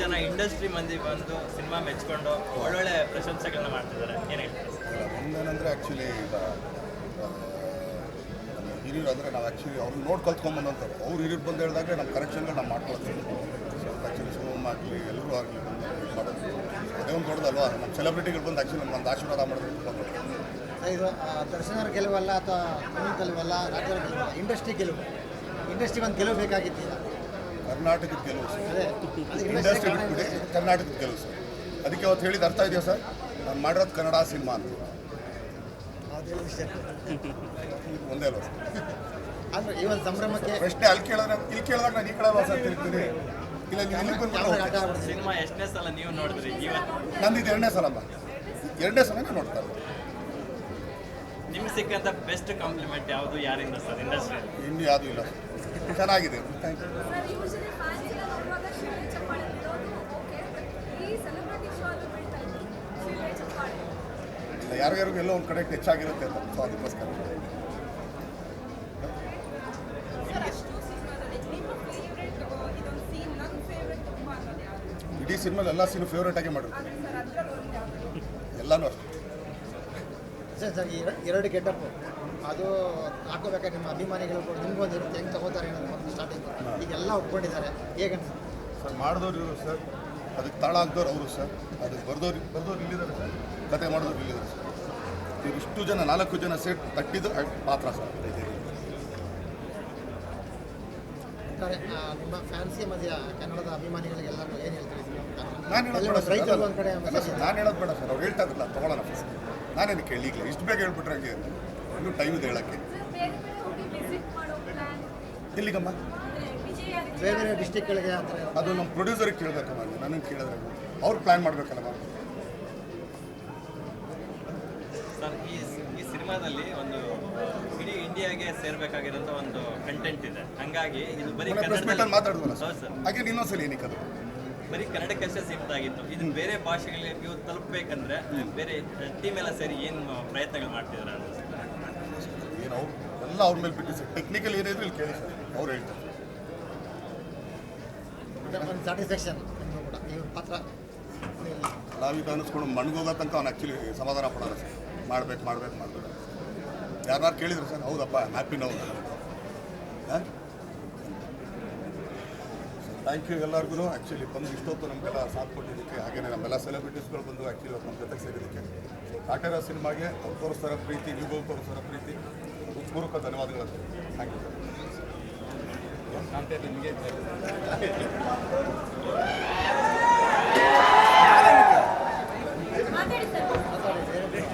Industry ಮಂದಿ ಬಂದು cinema ಮೆಚ್ಕೊಂಡು ಒಳ್ಳೊಳ್ಳೆ ಪ್ರಶಂಸೆಗಳನ್ನ ಮಾಡ್ತಿದ್ದಾರೆ. ಏನು ಹೇಳ್ತಾರೆ? ಒಂದೇನಂದರೆ ಆ್ಯಕ್ಚುಲಿ ಈಗ ಹಿರಿಯರು ಅಂದರೆ ನಾವು ಆ್ಯಕ್ಚುಲಿ ಅವ್ರು ನೋಡಿ ಕಲ್ತ್ಕೊಂಬಂದಂಥವ್ರು ಅವ್ರು ಹಿರಿಯರು ಬಂದು ಹೇಳಿದಾಗ ನಮ್ಮ ಕರೆಕ್ಷನ್ಗಳು ನಾವು ಮಾಡ್ಕೊಳ್ತೀವಿ. ಸ್ವಲ್ಪ ಆ್ಯಕ್ಚುಲಿ ಶಿವಮ್ಮ ಆಗಲಿ ಎಲ್ಲರೂ ಆಗಲಿ ಬಂದು ಮಾಡೋದು. ಅದೇ ಒಂದು ದೊಡ್ಡದಲ್ವಾ? ನಮ್ಮ ಸೆಲೆಬ್ರಿಟಿಗಳು ಬಂದು ಆ್ಯಕ್ಚುಲಿ ನಮ್ಮ ಒಂದು ಆಶೀರ್ವಾದ ಮಾಡೋದು. ಇದು ದರ್ಶನರ ಗೆಲುವಲ್ಲ ಅಥವಾ ಗೆಲುವಲ್ಲ ರಾಜ್ಯದ ಗೆಲುವು ಇಂಡಸ್ಟ್ರಿ ಗೆಲುವು ಇಂಡಸ್ಟ್ರಿ ಒಂದು ಗೆಲುವು ಬೇಕಾಗಿತ್ತು ಕರ್ನಾಟಕದ ಗೆಲುವು ಸರ್. ಇಂಡಸ್ಟ್ರಿ ಬಿಟ್ಬಿಡಿ ಕರ್ನಾಟಕದ ಗೆಲುವು ಸರ್. ಅದಕ್ಕೆ ಅವತ್ತು ಹೇಳಿದ ಅರ್ಥ ಇದೆಯಾ ಸರ್? ನಾನು ಮಾಡಿರೋದು ಕನ್ನಡ ಸಿನಿಮಾ ಅಂತ. ಒಂದೇ ಅಲ್ವಾ ಸರ್? ಅಂದ್ರೆ ಈ ಒಂದು ಸಂಭ್ರಮಕ್ಕೆ ಪ್ರಶ್ನೆ ಅಲ್ಲಿ ಕೇಳಿದ್ರೆ ಇಲ್ಲಿ ಕೇಳಿದಾಗ ನಾನು ಈ ಕಡೆ ವಾಸ ತಿರ್ತೀನಿ ಇಲ್ಲ ನೀವು ಇಲ್ಲಿ ಬಂದು ಸಿನಿಮಾ ಎಷ್ಟನೇ ಸಲ ನೀವು ನೋಡಿದ್ರಿ? ಇವತ್ತು ನಂದು ಇದು ಎರಡನೇ ಸಲ ಅಮ್ಮ. ಎರಡನೇ ಸಲ ನೋಡ್ತಾ. ನಿಮ್ಗೆ ಸಿಕ್ಕಂತ ಬೆಸ್ಟ್ ಕಾಂಪ್ಲಿಮೆಂಟ್ ಯಾವುದು ಯಾರಿಂದ ಸರ್ ಇಂಡಸ್ಟ್ರಿ ಇನ್ನು ಯಾವುದೂ ಇಲ್ಲ. ಚೆನ್ನಾಗಿದೆ. Thank you sir usually fans ಎಲ್ಲ ಯಾರಿಗಾರಿಗೂ ಒಂದು ಕಡೆ ಹೆಚ್ಚಾಗಿರುತ್ತೆ ಅಂತ ಸೊ ಅದಕ್ಕೋಸ್ಕರ. ಇಡೀ ಸಿನಿಮಾ ಎಲ್ಲ ಸೀನು ಫೇವ್ರೇಟ್ ಆಗಿ ಮಾಡಿರ್ತೀವಿ ಸರ್ ಅದರಲ್ಲಿ ಒಂದು ಎಲ್ಲನೂ ಅಷ್ಟೇ. ಸರ್ ಸರ್ ಎರಡು ಗೆಟಪ್ ಅದು ಹಾಕೋಬೇಕಾದ್ರೆ ನಿಮ್ಮ ಅಭಿಮಾನಿಗಳು ಕೂಡ ನಿಮ್ಗೊಂದು ಇರುತ್ತೆ. ಹೆಂಗೆ ತಗೋತಾರೆ ಅನ್ನೋದು ಸ್ಟಾರ್ಟಿಂಗ್ ಈಗೆಲ್ಲ ಒಪ್ಕೊಂಡಿದ್ದಾರೆ. ಹೇಗೆ? ಸರ್ ಮಾಡಿದವ್ರು ಇವರು ಸರ್. ಅದಕ್ಕೆ ತಾಳ ಹಾಕ್ದವ್ರು ಅವರು ಸರ್. ಅದಕ್ಕೆ ಬರ್ದವ್ರು ಬರ್ದವ್ರು ಇಲ್ಲಿದ್ದಾರೆ ಸರ್. ಕತೆ ಮಾಡಿದವ್ರು ಇಲ್ಲಿದ್ದಾರೆ ಸರ್. ಇಷ್ಟು ಜನ ನಾಲ್ಕು ಜನ ಸೇಟ್ ತಟ್ಟಿದ್ದು ಪಾತ್ರ ಸರ್. ನಿಮ್ಮ ಫ್ಯಾನ್ಸಿ ಮಧ್ಯ ಕನ್ನಡದ ಅಭಿಮಾನಿಗಳಿಗೆಲ್ಲರೂ ಏನು ಹೇಳ್ತೀರಿ? ನಾನು ಹೇಳೋದು ಬೇಡ ಸರ್ ಅಲ್ಲ ನಾನು ಹೇಳೋದು ಬೇಡ ಸರ್ ಅವ್ರು ಹೇಳ್ತಾ ಇದ್ರಲ್ಲ ತೊಗೊಳ್ಳೋಣ ಫಸ್ಟ್ ನಾನೇನು ಕೇಳಿ ಈಗಲೇ ಇಷ್ಟು ಬೇಗ ಹೇಳ್ಬಿಟ್ರೆ ಹಂಗೆ ಇನ್ನೂ ಟೈಮ್ ಇದೆ ಹೇಳೋಕ್ಕೆ. ಸರ್ ಬೇರೆ ಬೇರೆ ಹೋಗಿ ವಿಸಿಟ್ ಮಾಡೋ ಪ್ಲಾನ್ ಎಲ್ಲಿಗಮ್ಮ? ಬೇರೆ ಬೇರೆ ಡಿಸ್ಟಿಕ್ಗಳಿಗೆ ಅದು ನಮ್ಮ ಪ್ರೊಡ್ಯೂಸರಿಗೆ ಕೇಳಬೇಕಮ್ಮ ನನಗೆ ಕೇಳಿದ್ರೆ ಅವ್ರು. ಪ್ಲ್ಯಾನ್ ಮಾಡಬೇಕಲ್ಲಮ್ಮ. ಸರ್ ಈ ಈ ಸಿನಿಮಾದಲ್ಲಿ ಒಂದು ಇಡೀ ಇಂಡಿಯಾಗೆ ಸೇರ್ಬೇಕಾಗಿರೋಂಥ ಒಂದು ಕಂಟೆಂಟ್ ಇದೆ. ಹಂಗಾಗಿ ಇದು ಬರೀ ಮಾತಾಡಿದ್ವಲ್ಲ ಸರ್? ಸರ್. ಹಾಗೆ ಇನ್ನೊಂದ್ಸಲ ಏನಕ್ಕೆ ಅದು? ಬರೀ ಕನ್ನಡಕ್ಕಷ್ಟೇ ಸೀಮಿತ ಆಗಿತ್ತು ಇದನ್ನ ಬೇರೆ ಭಾಷೆಗಳಿಗೆ ನೀವು ತಲುಪಬೇಕಂದ್ರೆ ಬೇರೆ ಟೀಮ್ ಎಲ್ಲ ಸೇರಿ ಏನು ಪ್ರಯತ್ನಗಳು ಮಾಡ್ತಿದ್ದಾರೆ ಏನು ಅವ್ರು ಎಲ್ಲ ಅವ್ರ ಮೇಲೆ ಬಿಟ್ಟು ಸರ್. ಟೆಕ್ನಿಕಲ್ ಏನಿದ್ರು ಇಲ್ಲಿ ಕೇಳಿ ಸರ್. ಅವ್ರು ಹೇಳ್ತಾರೆ. ಒಂದು ಸ್ಯಾಟಿಸ್ಫ್ಯಾಕ್ಷನ್ ಕೂಡ ಈ ಪಾತ್ರ ನಾವೀಗ ಅನ್ನಿಸ್ಕೊಂಡು ಮಣ್ಗೋಗೋ ತನಕ ಅವ್ನು ಆ್ಯಕ್ಚುಲಿ ಸಮಾಧಾನ ಪಡೋಲ್ಲ ಸರ್. ಮಾಡ್ಬೇಕು ಮಾಡ್ಬೇಕು ಮಾಡ್ಬೇಕು. ಯಾರು ಕೇಳಿದ್ರು ಸರ್ ಹೌದಪ್ಪ ಹ್ಯಾಪಿ ನೋವು ಹಾಂ? ಥ್ಯಾಂಕ್ ಯು ಎಲ್ಲರಿಗೂ ಆ್ಯಕ್ಚುಲಿ ಬಂದು ಇಷ್ಟೊತ್ತು ನಮಗೆಲ್ಲ ಸಾಥ್ ಕೊಟ್ಟಿದ್ದಕ್ಕೆ ಹಾಗೆಯೇ ನಮ್ಮೆಲ್ಲ ಸೆಲೆಬ್ರಿಟೀಸ್ಗಳು ಬಂದು ಆ್ಯಕ್ಚುಲಿ ನಮ್ಮ ಜೊತೆಗೆ ಸೇರಿದ್ದಕ್ಕೆ. ಕಾಟೇರ ಸಿನಿಮಾಗೆ ಅವ್ರು ತೋರಿಸ್ತಾರ ಪ್ರೀತಿ ನೀವು ತೋರಿಸ್ತಾರ ಪ್ರೀತಿ. ಹೃತ್ಪೂರ್ವಕ ಧನ್ಯವಾದಗಳು ಥ್ಯಾಂಕ್ ಯು ನಿಮಗೆ.